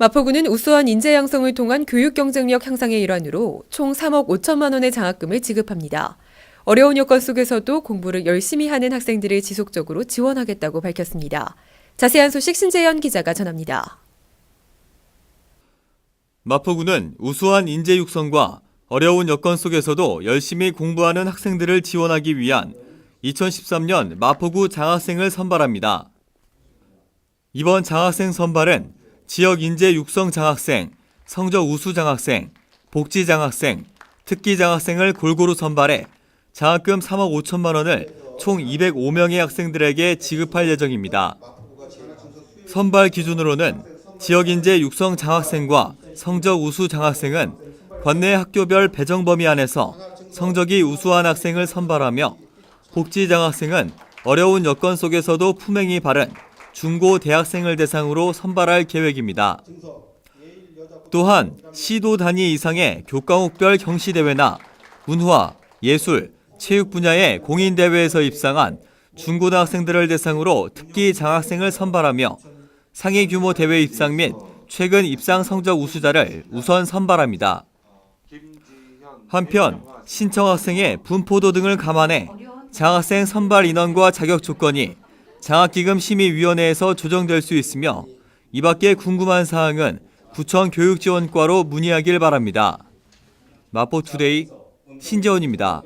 마포구는 우수한 인재 양성을 통한 교육 경쟁력 향상의 일환으로 총 3억 5천만 원의 장학금을 지급합니다. 어려운 여건 속에서도 공부를 열심히 하는 학생들을 지속적으로 지원하겠다고 밝혔습니다. 자세한 소식 신재현 기자가 전합니다. 마포구는 우수한 인재 육성과 어려운 여건 속에서도 열심히 공부하는 학생들을 지원하기 위한 2013년 마포구 장학생을 선발합니다. 이번 장학생 선발은 지역 인재 육성 장학생, 성적 우수 장학생, 복지 장학생, 특기 장학생을 골고루 선발해 장학금 3억 5천만 원을 총 205명의 학생들에게 지급할 예정입니다. 선발 기준으로는 지역 인재 육성 장학생과 성적 우수 장학생은 관내 학교별 배정 범위 안에서 성적이 우수한 학생을 선발하며 복지 장학생은 어려운 여건 속에서도 품행이 바른 중고 대학생을 대상으로 선발할 계획입니다. 또한 시도 단위 이상의 교과목별 경시대회나 문화, 예술, 체육 분야의 공인대회에서 입상한 중고등학생들을 대상으로 특기 장학생을 선발하며 상위 규모 대회 입상 및 최근 입상 성적 우수자를 우선 선발합니다. 한편 신청 학생의 분포도 등을 감안해 장학생 선발 인원과 자격 조건이 장학기금 심의위원회에서 조정될 수 있으며 이 밖에 궁금한 사항은 구청 교육지원과로 문의하길 바랍니다. 마포투데이 신재원입니다.